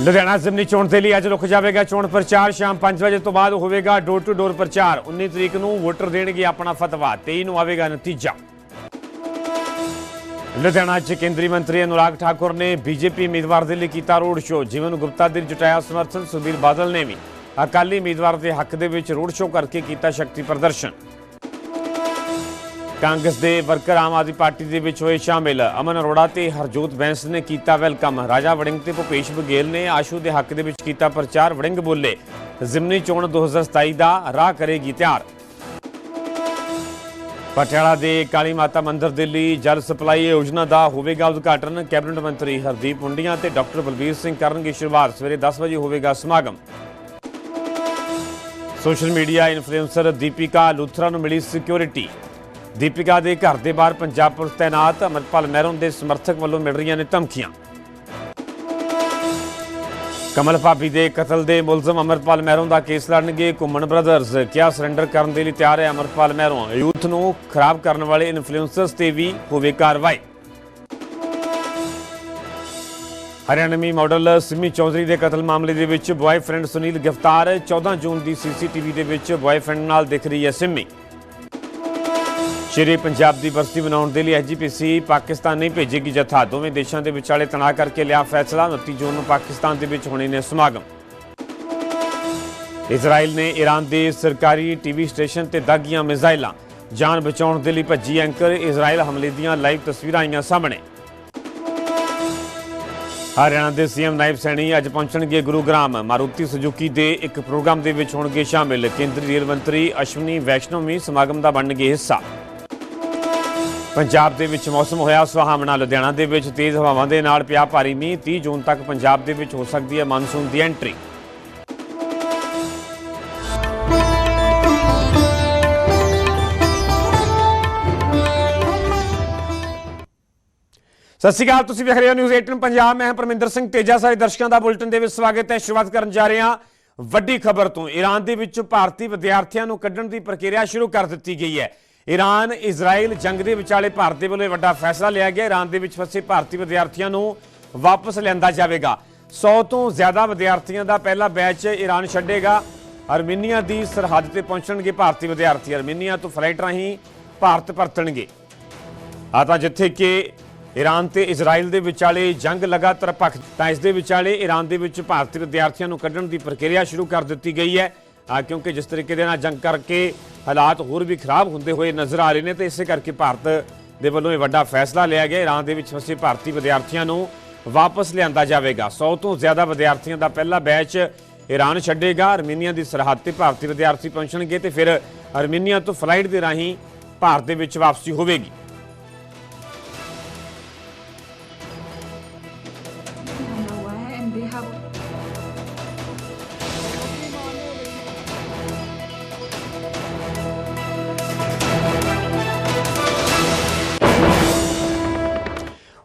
ਲੁਧਿਆਣਾ ਜ਼ਿਮਨੀ ਚੋਣ ਦੇ ਲਈ ਅੱਜ ਰੁਕ ਜਾਵੇਗਾ ਚੋਣ ਪ੍ਰਚਾਰ। ਸ਼ਾਮ 5 ਵਜੇ ਤੋਂ ਬਾਅਦ ਹੋਵੇਗਾ ਡੋਰ ਟੂ ਡੋਰ ਪ੍ਰਚਾਰ। 19 ਤਰੀਕ ਨੂੰ ਵੋਟਰ ਦੇਣਗੇ ਆਪਣਾ ਫਤਵਾ। 23 ਨੂੰ ਆਵੇਗਾ ਨਤੀਜਾ। ਲੁਧਿਆਣਾ 'ਚ ਕੇਂਦਰੀ ਮੰਤਰੀ ਅਨੁਰਾਗ ਠਾਕੁਰ ਨੇ ਬੀਜੇਪੀ ਉਮੀਦਵਾਰ ਦੇ ਲਈ ਕੀਤਾ ਰੋਡ ਸ਼ੋਅ। ਜੀਵਨ ਗੁਪਤਾ ਦੇ ਜੁਟਾਇਆ ਸਮਰਥਨ ਸੁਬੀਰ ਬਾਦਲ ਨੇ ਵੀ। ਅਕਾਲੀ ਉਮੀਦਵਾਰ ਦੇ ਹੱਕ ਦੇ ਵਿੱਚ ਰੋਡ ਸ਼ੋਅ ਕਰਕੇ ਕੀਤਾ ਸ਼ਕਤੀ ਪ੍ਰਦਰਸ਼ਨ। ਕਾਂਗਰਸ ਦੇ ਵਰਕਰ ਆਮ ਆਦਮੀ ਪਾਰਟੀ ਦੇ ਵਿੱਚ ਹੋਏ ਸ਼ਾਮਿਲ। ਅਮਨ ਅਰੋੜਾ ਤੇ ਹਰਜੋਤ ਬੈਂਸ ਨੇ ਕੀਤਾ ਵੈਲਕਮ। ਰਾਜਾ ਵੜਿੰਗ ਤੇ ਭੁਪੇਸ਼ ਬਘੇਲ ਨੇ ਆਸ਼ੂ ਦੇ ਹੱਕ ਦੇ ਵਿੱਚ ਕੀਤਾ ਪ੍ਰਚਾਰ। ਵੜਿੰਗ ਬੋਲੇ, ਜ਼ਿਮਨੀ ਚੋਣ 2027 ਦਾ ਰਾਹ ਕਰੇਗੀ ਤਿਆਰ। ਪਟਿਆਲਾ ਦੇ ਕਾਲੀ ਮਾਤਾ ਮੰਦਿਰ ਦੇ ਲਈ ਜਲ ਸਪਲਾਈ ਯੋਜਨਾ ਦਾ ਹੋਵੇਗਾ ਉਦਘਾਟਨ। ਕੈਬਨਿਟ ਮੰਤਰੀ ਹਰਦੀਪ ਪੁੰਡੀਆਂ ਤੇ ਡਾਕਟਰ ਬਲਬੀਰ ਸਿੰਘ ਕਰਨਗੇ ਸ਼ੁਰੂਆਤ। ਸਵੇਰੇ 10 ਵਜੇ ਹੋਵੇਗਾ ਸਮਾਗਮ। Social media influencer Deepika Luthra ਨੂੰ ਮਿਲੀ ਸਿਕਿਉਰਿਟੀ। ਦੀਪਿਕਾ ਦੇ ਘਰ ਦੇ ਬਾਹਰ ਪੰਜਾਬ ਪੁਲਿਸ ਤਾਇਨਾਤ ਅਮਰਪਾਲ ਮਹਿਰੋਂ ਦੇ ਸਮਰਥਕ ਵੱਲੋਂ ਮਿਲ ਰਹੀਆਂ ਨੇ ਧਮਕੀਆਂ। ਕਮਲ ਭਾਬੀ ਦੇ ਕਤਲ ਦੇ ਮੁਲਜ਼ਮ ਅਮਰਪਾਲ ਮਹਿਰੋਂ ਦਾ ਕੇਸ ਲੜਨਗੇ, ਘੁੰਮਣ ਬ੍ਰਦਰਜ਼ ਕਿਆ ਸਰੈਂਡਰ ਕਰਨ ਦੇ ਲਈ ਤਿਆਰ ਹੈ ਅਮਰਪਾਲ ਮਹਿਰੋਂ। ਯੂਥ ਨੂੰ ਖਰਾਬ ਕਰਨ ਵਾਲੇ ਇਨਫਲੂਐਂਸਰਸ ਤੇ ਵੀ ਹੋਵੇ ਕਾਰਵਾਈ। ਹਰਿਆਣਵੀ ਮਾਡਲ ਸਿਮੀ ਚੌਧਰੀ ਦੇ ਕਤਲ ਮਾਮਲੇ ਦੇ ਵਿੱਚ ਬॉयਫ੍ਰੈਂਡ ਸੁਨੀਲ ਗ੍ਰਿਫਤਾਰ 14 ਜੂਨ ਦੀ ਸੀਸੀਟੀਵੀ ਦੇ ਵਿੱਚ ਬॉयਫ੍ਰੈਂਡ ਨਾਲ ਦਿਖ ਰਹੀ ਹੈ ਸਿਮੀ। ਸ਼੍ਰੀ ਪੰਜਾਬ ਦੀ ਬਰਸੀ ਮਨਾਉਣ ਦੇ ਲਈ ਐਜੀਪੀਸੀ ਪਾਕਿਸਤਾਨ ਨਹੀਂ ਭੇਜੇਗੀ ਜਥਾ। ਦੋਵੇਂ ਦੇਸ਼ਾਂ ਦੇ ਵਿਚਾਲੇ ਤਣਾਅ ਕਰਕੇ ਲਿਆ ਫੈਸਲਾ। 29 ਜੂਨ ਨੂੰ ਪਾਕਿਸਤਾਨ ਦੇ ਵਿੱਚ ਹੋਣੇ ਨੇ ਸਮਾਗਮ। ਇਜ਼ਰਾਈਲ ਨੇ ਈਰਾਨ ਦੇ ਸਰਕਾਰੀ ਟੀਵੀ ਸਟੇਸ਼ਨ ਤੇ ਦਾਗੀਆਂ ਮਿਜ਼ਾਈਲਾਂ ਜਾਨ ਬਚਾਉਣ ਦੇ ਲਈ ਭੱਜੀ ਐਂਕਰ। ਇਜ਼ਰਾਈਲ ਹਮਲੇ ਦੀਆਂ ਲਾਈਵ ਤਸਵੀਰਾਂ ਆਈਆਂ ਸਾਹਮਣੇ। ਹਰਿਆਣਾ ਦੇ ਸੀਐਮ ਨਾਇਬ ਸੈਣੀ ਅੱਜ ਪਹੁੰਚਣਗੇ ਗੁਰੂਗ੍ਰਾਮ ਮਾਰੂਤੀ ਸੁਜ਼ੂਕੀ ਦੇ ਇੱਕ ਪ੍ਰੋਗਰਾਮ ਦੇ ਵਿੱਚ ਹੋਣਗੇ ਸ਼ਾਮਿਲ। ਕੇਂਦਰੀ ਰੇਲ ਮੰਤਰੀ ਅਸ਼ਵਨੀ ਵੈਸ਼ਨੋ ਵੀ ਸਮਾਗਮ ਦਾ ਬਣਨਗੇ ਹਿੱਸਾ। ਪੰਜਾਬ ਦੇ ਵਿੱਚ ਮੌਸਮ ਹੋਇਆ ਸੁਹਾਵਣਾ। ਲੁਧਿਆਣਾ ਦੇ ਵਿੱਚ ਤੇਜ਼ ਹਵਾਵਾਂ ਦੇ ਨਾਲ ਪਿਆ ਭਾਰੀ ਮੀਂਹ। 30 ਜੂਨ ਤੱਕ ਪੰਜਾਬ ਦੇ ਵਿੱਚ ਹੋ ਸਕਦੀ ਹੈ ਮਾਨਸੂਨ ਦੀ ਐਂਟਰੀ। ਸਤਿ ਸ਼੍ਰੀ ਅਕਾਲ, ਤੁਸੀਂ ਵੇਖ ਰਹੇ ਹੋ ਨਿਊਜ਼ 18 ਪੰਜਾਬ। ਮੈਂ ਹਾਂ ਪਰਮਿੰਦਰ ਸਿੰਘ ਤੇਜਾ। ਸਾਰੇ ਦਰਸ਼ਕਾਂ ਦਾ ਬੁਲਟਨ ਦੇ ਵਿੱਚ ਸਵਾਗਤ ਹੈ। ਸ਼ੁਰੂਆਤ ਕਰਨ ਜਾ ਰਹੇ ਹਾਂ ਵੱਡੀ ਖਬਰ ਤੋਂ। ਈਰਾਨ ਦੇ ਵਿੱਚ ਭਾਰਤੀ ਵਿਦਿਆਰਥੀਆਂ ਨੂੰ ਕੱਢਣ ਦੀ ਪ੍ਰਕਿਰਿਆ ਸ਼ੁਰੂ ਕਰ ਦਿੱਤੀ ਗਈ ਹੈ। ਈਰਾਨ ਇਜ਼ਰਾਈਲ ਜੰਗ ਦੇ ਵਿਚਾਲੇ ਭਾਰਤ ਦੇ ਵੱਲੋਂ ਇਹ ਵੱਡਾ ਫੈਸਲਾ ਲਿਆ ਗਿਆ। ਈਰਾਨ ਦੇ ਵਿੱਚ ਫਸੇ ਭਾਰਤੀ ਵਿਦਿਆਰਥੀਆਂ ਨੂੰ ਵਾਪਸ ਲਿਆਂਦਾ ਜਾਵੇਗਾ। 100 ਤੋਂ ਜ਼ਿਆਦਾ ਵਿਦਿਆਰਥੀਆਂ ਦਾ ਪਹਿਲਾ ਬੈਚ ਈਰਾਨ ਛੱਡੇਗਾ। ਅਰਮੀਨੀਆ ਦੀ ਸਰਹੱਦ ਤੇ ਪਹੁੰਚਣਗੇ ਭਾਰਤੀ ਵਿਦਿਆਰਥੀ। ਅਰਮੀਨੀਆ ਤੋਂ ਫਲਾਈਟ ਰਾਹੀਂ ਭਾਰਤ ਪਰਤਣਗੇ। ਆ ਤਾਂ ਜਿੱਥੇ ਕਿ ਈਰਾਨ ਤੇ ਇਜ਼ਰਾਈਲ ਦੇ ਵਿਚਾਲੇ ਜੰਗ ਲਗਾਤਾਰ ਭਖ ਤਾਂ ਇਸ ਦੇ ਵਿਚਾਲੇ ਈਰਾਨ ਦੇ ਵਿੱਚ ਭਾਰਤੀ ਵਿਦਿਆਰਥੀਆਂ ਨੂੰ ਕੱਢਣ ਦੀ ਪ੍ਰਕਿਰਿਆ ਸ਼ੁਰੂ ਕਰ ਦਿੱਤੀ ਗਈ ਹੈ। ਕਿਉਂਕਿ ਜਿਸ ਤਰੀਕੇ ਦੇ ਨਾਲ ਜੰਗ ਕਰਕੇ ਹਾਲਾਤ ਹੋਰ ਵੀ ਖਰਾਬ ਹੁੰਦੇ ਹੋਏ ਨਜ਼ਰ ਆ ਰਹੇ ਨੇ, ਤੇ ਇਸੇ ਕਰਕੇ ਭਾਰਤ ਦੇ ਵੱਲੋਂ ਇਹ ਵੱਡਾ ਫੈਸਲਾ ਲਿਆ ਗਿਆ। ਈਰਾਨ ਦੇ ਵਿੱਚ ਫਸੇ ਭਾਰਤੀ ਵਿਦਿਆਰਥੀਆਂ ਨੂੰ ਵਾਪਸ ਲਿਆਂਦਾ ਜਾਵੇਗਾ। 100 ਤੋਂ ਜ਼ਿਆਦਾ ਵਿਦਿਆਰਥੀਆਂ ਦਾ ਪਹਿਲਾ ਬੈਚ ਈਰਾਨ ਛੱਡੇਗਾ। ਅਰਮੀਨੀਆ ਦੀ ਸਰਹੱਦ ਤੇ ਭਾਰਤੀ ਵਿਦਿਆਰਥੀ ਪਹੁੰਚਣਗੇ ਤੇ ਫਿਰ ਅਰਮੀਨੀਆ ਤੋਂ ਫਲਾਈਟ ਦੇ ਰਾਹੀਂ ਭਾਰਤ ਦੇ ਵਿੱਚ ਵਾਪਸੀ ਹੋਵੇਗੀ।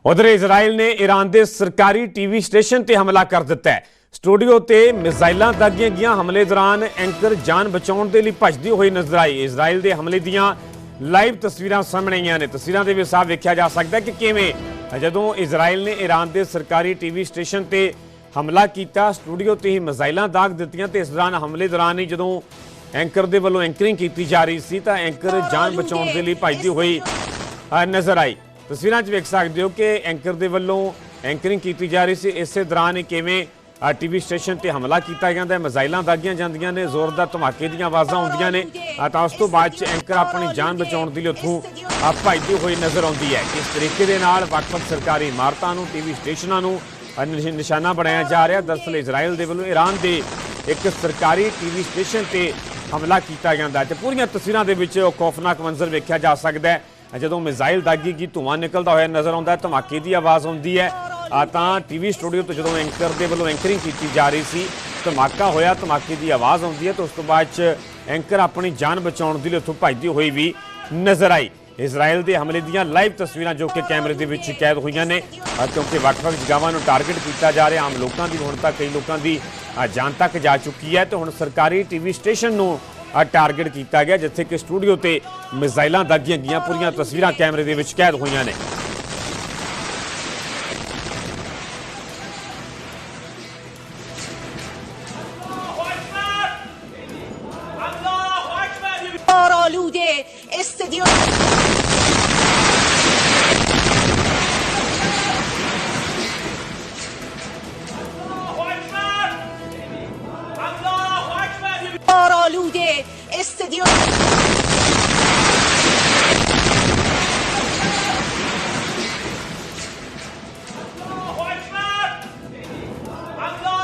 ਉਧਰ ਇਜ਼ਰਾਈਲ ਨੇ ਈਰਾਨ ਦੇ ਸਰਕਾਰੀ ਟੀਵੀ ਸਟੇਸ਼ਨ ਤੇ ਹਮਲਾ ਕਰ ਦਿੱਤਾ ਹੈ। ਸਟੂਡੀਓ ਤੇ ਮਿਜ਼ਾਈਲਾਂ ਦਾਗੀਆਂ ਗਈਆਂ। ਹਮਲੇ ਦੌਰਾਨ ਐਂਕਰ ਜਾਨ ਬਚਾਉਣ ਦੇ ਲਈ ਭੱਜਦੀ ਹੋਈ ਨਜ਼ਰ ਆਈ। ਇਜ਼ਰਾਈਲ ਦੇ ਹਮਲੇ ਦੀਆਂ ਲਾਈਵ ਤਸਵੀਰਾਂ ਸਾਹਮਣੇ ਆਈਆਂ ਨੇ। ਤਸਵੀਰਾਂ ਦੇ ਵਿੱਚ ਸਾਫ਼ ਵੇਖਿਆ ਜਾ ਸਕਦਾ ਹੈ ਕਿ ਕਿਵੇਂ ਜਦੋਂ ਇਜ਼ਰਾਈਲ ਨੇ ਈਰਾਨ ਦੇ ਸਰਕਾਰੀ ਟੀਵੀ ਸਟੇਸ਼ਨ ਤੇ ਹਮਲਾ ਕੀਤਾ, ਸਟੂਡੀਓ ਤੇ ਹੀ ਮਿਜ਼ਾਈਲਾਂ ਦਾਗ ਦਿੱਤੀਆਂ ਤੇ ਇਸ ਦੌਰਾਨ ਹਮਲੇ ਦੌਰਾਨ ਹੀ ਜਦੋਂ ਐਂਕਰ ਦੇ ਵੱਲੋਂ ਐਂਕਰਿੰਗ ਕੀਤੀ ਜਾ ਰਹੀ ਸੀ ਤਾਂ ਐਂਕਰ ਜਾਨ ਬਚਾਉਣ ਦੇ ਲਈ ਭੱਜਦੀ ਹੋਈ ਨਜ਼ਰ ਆਈ। ਤਸਵੀਰਾਂ 'ਚ ਵੇਖ ਸਕਦੇ ਹੋ ਕਿ ਐਂਕਰ ਦੇ ਵੱਲੋਂ ਐਂਕਰਿੰਗ ਕੀਤੀ ਜਾ ਰਹੀ ਸੀ। ਇਸੇ ਦੌਰਾਨ ਹੀ ਕਿਵੇਂ ਟੀਵੀ ਸਟੇਸ਼ਨ ਤੇ ਹਮਲਾ ਕੀਤਾ ਜਾਂਦਾ ਹੈ। ਮਿਜ਼ਾਈਲਾਂ ਦਾਗੀਆਂ ਜਾਂਦੀਆਂ ਨੇ ਜ਼ੋਰਦਾਰ ਧਮਾਕੇ ਦੀਆਂ ਆਵਾਜ਼ਾਂ ਆਉਂਦੀਆਂ ਨੇ। ਤਾਂ ਉਸ ਤੋਂ ਬਾਅਦ 'ਚ ਐਂਕਰ ਆਪਣੀ ਜਾਨ ਬਚਾਉਣ ਦੇ ਲਈ ਉੱਥੋਂ ਭੱਜਦੀ ਹੋਈ ਨਜ਼ਰ ਆਉਂਦੀ ਹੈ। ਕਿਸ ਤਰੀਕੇ ਦੇ ਨਾਲ ਵੱਖ-ਵੱਖ ਸਰਕਾਰੀ ਇਮਾਰਤਾਂ ਨੂੰ ਟੀਵੀ ਸਟੇਸ਼ਨਾਂ ਨੂੰ ਨਿਸ਼ਾਨਾ ਬਣਾਇਆ ਜਾ ਰਿਹਾ। ਦਰਅਸਲ ਇਜ਼ਰਾਈਲ ਦੇ ਵੱਲੋਂ ਈਰਾਨ ਦੇ ਇੱਕ ਸਰਕਾਰੀ ਟੀਵੀ ਸਟੇਸ਼ਨ ਤੇ ਹਮਲਾ ਕੀਤਾ ਜਾਂਦਾ ਹੈ। ਤੇ ਪੂਰੀਆਂ ਤਸਵੀਰਾਂ ਦੇ ਵਿੱਚ ਉਹ ਖੌਫਨਾਕ ਮੰਜ਼ਰ ਵੇਖਿਆ ਜਾ ਸਕਦਾ ਹੈ। ਜਦੋਂ ਮਿਜ਼ਾਈਲ ਦਾਗੀ ਕੀ ਧੂੰਆਂ ਨਿਕਲਦਾ ਹੋਇਆ ਨਜ਼ਰ ਆਉਂਦਾ ਧਮਾਕੇ ਦੀ ਆਵਾਜ਼ ਆਉਂਦੀ ਹੈ। ਆ ਤਾਂ ਟੀਵੀ ਸਟੂਡੀਓ ਤੋਂ ਜਦੋਂ ਐਂਕਰ ਦੇ ਵੱਲੋਂ ਐਂਕਰਿੰਗ ਕੀਤੀ ਜਾ ਰਹੀ ਸੀ, ਧਮਾਕਾ ਹੋਇਆ, ਧਮਾਕੇ ਦੀ ਆਵਾਜ਼ ਆਉਂਦੀ ਹੈ ਤੇ ਉਸ ਤੋਂ ਬਾਅਦ ਚ ਐਂਕਰ ਆਪਣੀ ਜਾਨ ਬਚਾਉਣ ਦੇ ਲਈ ਉੱਥੋਂ ਭੱਜਦੀ ਹੋਈ ਵੀ ਨਜ਼ਰ ਆਈ। ਇਜ਼ਰਾਈਲ ਦੇ ਹਮਲੇ ਦੀਆਂ ਲਾਈਵ ਤਸਵੀਰਾਂ ਜੋ ਕਿ ਕੈਮਰੇ ਦੇ ਵਿੱਚ ਕੈਦ ਹੋਈਆਂ ਨੇ ਕਿਉਂਕਿ ਵੱਖ-ਵੱਖ ਜਗ੍ਹਾਵਾਂ ਨੂੰ ਟਾਰਗੇਟ ਕੀਤਾ ਜਾ ਰਿਹਾ, ਆਮ ਲੋਕਾਂ ਦੀ ਹੁਣ ਤੱਕ, ਕਈ ਲੋਕਾਂ ਦੀ ਜਾਨ ਤੱਕ ਜਾ ਚੁੱਕੀ ਹੈ। ਤੇ ਹੁਣ ਸਰਕਾਰੀ ਟੀਵੀ ਸਟੇਸ਼ਨ ਨੂੰ ਟਾਰਗੇਟ ਕੀਤਾ ਗਿਆ, ਜਿੱਥੇ ਕਿ ਸਟੂਡੀਓ ਤੇ ਮਿਜ਼ਾਈਲਾਂ ਦਾਗੀਆਂ ਗਈਆਂ, ਪੂਰੀਆਂ ਤਸਵੀਰਾਂ ਕੈਮਰੇ ਦੇ ਵਿੱਚ ਕੈਦ ਹੋਈਆਂ ਨੇ।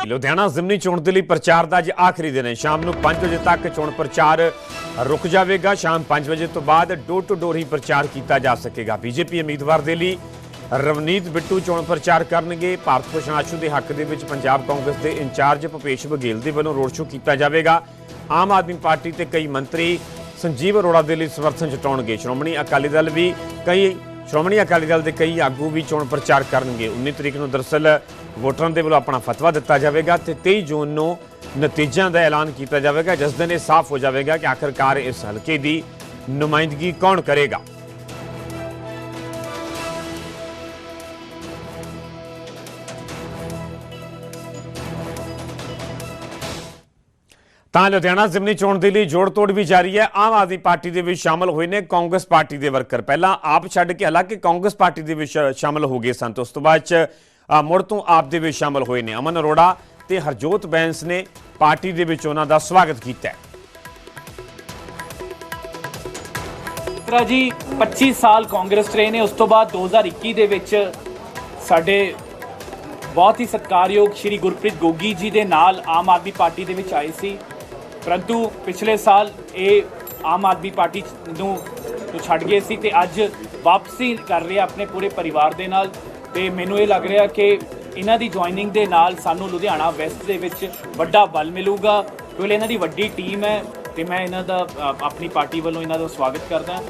ਲੁਧਿਆਣਾ ਜ਼ਿਮਨੀ ਚੋਣ ਦੇ ਲਈ ਪ੍ਰਚਾਰ ਦਾ ਅੱਜ ਆਖਰੀ ਦਿਨ ਹੈ। ਸ਼ਾਮ ਨੂੰ 5 ਵਜੇ ਤੱਕ ਚੋਣ ਪ੍ਰਚਾਰ ਰੁਕ ਜਾਵੇਗਾ। ਸ਼ਾਮ 5 ਵਜੇ ਤੋਂ ਬਾਅਦ ਡੋਰ ਟੂ ਡੋਰ ਹੀ ਪ੍ਰਚਾਰ ਕੀਤਾ ਜਾ ਸਕੇਗਾ। ਬੀਜੇਪੀ ਉਮੀਦਵਾਰ ਦੇ ਲਈ ਰਵਨੀਤ ਬਿੱਟੂ ਚੋਣ ਪ੍ਰਚਾਰ ਕਰਨਗੇ। ਭਾਰਤ ਭੂਸ਼ਣ ਆਸ਼ੂ ਦੇ ਹੱਕ ਦੇ ਵਿੱਚ ਪੰਜਾਬ ਕਾਂਗਰਸ ਦੇ ਇੰਚਾਰਜ ਭੁਪੇਸ਼ ਬਗੇਲ ਦੇ ਵੱਲੋਂ ਰੋਡ ਸ਼ੋਅ ਕੀਤਾ ਜਾਵੇਗਾ। ਆਮ ਆਦਮੀ ਪਾਰਟੀ ਤੇ ਕਈ ਮੰਤਰੀ ਸੰਜੀਵ ਅਰੋੜਾ ਦੇ ਲਈ ਸਮਰਥਨ ਜਤਾਉਣਗੇ। ਸ਼੍ਰੋਮਣੀ ਅਕਾਲੀ ਦਲ ਵੀ ਕਈ ਸ਼੍ਰੋਮਣੀ ਅਕਾਲੀ ਦਲ ਦੇ ਕਈ ਆਗੂ ਵੀ ਚੋਣ ਪ੍ਰਚਾਰ ਕਰਨਗੇ। 19 ਤਰੀਕ ਨੂੰ ਦਰਅਸਲ ਵੋਟਰਾਂ ਦੇ ਵੱਲੋਂ ਆਪਣਾ ਫਤਵਾ ਦਿੱਤਾ ਜਾਵੇਗਾ ਤੇ 23 ਜੂਨ ਨੂੰ ਨਤੀਜਿਆਂ ਦਾ ਐਲਾਨ ਕੀਤਾ ਜਾਵੇਗਾ, ਜਿਸ ਦਿਨ ਇਹ ਸਾਫ਼ ਹੋ ਜਾਵੇਗਾ ਕਿ ਆਖਰਕਾਰ ਇਸ ਹਲਕੇ ਦੀ ਨੁਮਾਇੰਦਗੀ ਕੌਣ ਕਰੇਗਾ। ਤਾਂ ਲੁਧਿਆਣਾ ਜ਼ਿਮਨੀ ਚੋਣ ਦੇ ਲਈ ਜੋੜ ਤੋੜ ਵੀ ਜਾਰੀ ਹੈ। ਆਮ ਆਦਮੀ ਪਾਰਟੀ ਦੇ ਵਿੱਚ ਸ਼ਾਮਲ ਹੋਏ ਨੇ ਕਾਂਗਰਸ ਪਾਰਟੀ ਦੇ ਵਰਕਰ। ਪਹਿਲਾਂ ਆਪ ਛੱਡ ਕੇ, ਹਾਲਾਂਕਿ ਕਾਂਗਰਸ ਪਾਰਟੀ ਦੇ ਵਿੱਚ ਸ਼ਾਮਲ ਹੋ ਗਏ ਸਨ। ਤੇ ਉਸ ਤੋਂ ਬਾਅਦ ਚ ਮੁੜ ਤੋਂ ਆਪ ਦੇ ਵਿੱਚ ਸ਼ਾਮਲ ਹੋਏ ਨੇ। ਅਮਨ ਅਰੋੜਾ ਤੇ ਹਰਜੋਤ ਬੈਂਸ ਨੇ ਪਾਰਟੀ ਦੇ ਵਿੱਚ ਉਹਨਾਂ ਦਾ ਸਵਾਗਤ ਕੀਤਾ ਹੈ। ਮਿੱਤਰਾ ਜੀ 25 ਸਾਲ ਕਾਂਗਰਸ ਰਹੇ ਨੇ। ਉਸ ਤੋਂ ਬਾਅਦ 2021 ਦੇ ਵਿੱਚ ਸਾਡੇ ਬਹੁਤ ਹੀ ਸਤਿਕਾਰਯੋਗ ਸ਼੍ਰੀ ਗੁਰਪ੍ਰੀਤ ਗੋਗੀ ਜੀ ਦੇ ਨਾਲ ਆਮ ਆਦਮੀ ਪਾਰਟੀ ਦੇ ਵਿੱਚ ਆਏ ਸੀ। ਪਰੰਤੂ ਪਿਛਲੇ ਸਾਲ ਇਹ ਆਮ ਆਦਮੀ ਪਾਰਟੀ ਨੂੰ ਛੱਡ ਗਏ ਸੀ ਤੇ ਅੱਜ ਵਾਪਸੀ ਕਰ ਰਹੇ ਆਪਣੇ ਪੂਰੇ ਪਰਿਵਾਰ ਦੇ ਨਾਲ। ਤੇ ਮੈਨੂੰ ਇਹ ਲੱਗ ਰਿਹਾ ਕਿ ਇਹਨਾਂ ਦੀ ਜੁਆਇਨਿੰਗ ਦੇ ਨਾਲ ਸਾਨੂੰ ਲੁਧਿਆਣਾ ਵੈਸਟ ਦੇ ਵਿੱਚ ਵੱਡਾ ਬਲ ਮਿਲੂਗਾ। ਕਿਉਂਕਿ ਇਹਨਾਂ ਦੀ ਵੱਡੀ ਟੀਮ ਹੈ ਤੇ ਮੈਂ ਇਹਨਾਂ ਦਾ ਆਪਣੀ ਪਾਰਟੀ ਵੱਲੋਂ ਇਹਨਾਂ ਦਾ ਸਵਾਗਤ ਕਰਦਾ